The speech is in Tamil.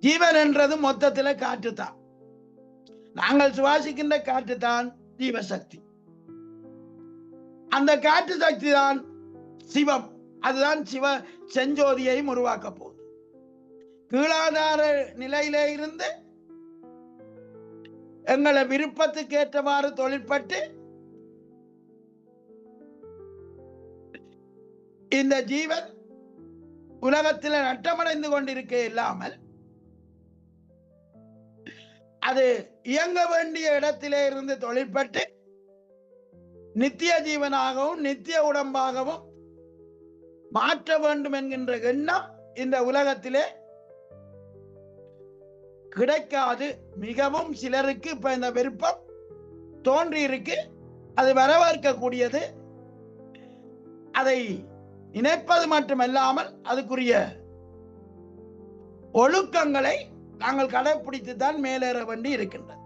ஜீவன் என்றது மொத்தத்துல காற்று தான். நாங்கள் சுவாசிக்கின்ற காற்று தான் ஜீவசக்தி. அந்த காற்று சக்தி தான் சிவம். அதுதான் சிவ செஞ்சோதியையும் உருவாக்க போகுது. கீழாதார நிலையில இருந்து எங்களை விருப்பத்துக்கு ஏற்றவாறு தொழிற்பட்டு இந்த ஜீவன் உலகத்தில் நட்டமடைந்து கொண்டிருக்க இல்லாமல் அது இயங்க வேண்டிய இடத்திலே இருந்து தொழிற்பட்டு நித்திய ஜீவனாகவும் நித்திய உடம்பாகவும் மாற்ற வேண்டும் என்கின்ற எண்ணம் இந்த உலகத்திலே கிடைக்காது. மிகவும் சிலருக்கு இப்ப இந்த விருப்பம் தோன்றி இருக்கு அது வரவேற்கக்கூடியது. அதை நினைப்பது மட்டுமல்லாமல் அதுக்குரிய ஒழுக்கங்களை நாங்கள் கடைப்பிடித்து தான் மேலேற வேண்டி இருக்கின்றது.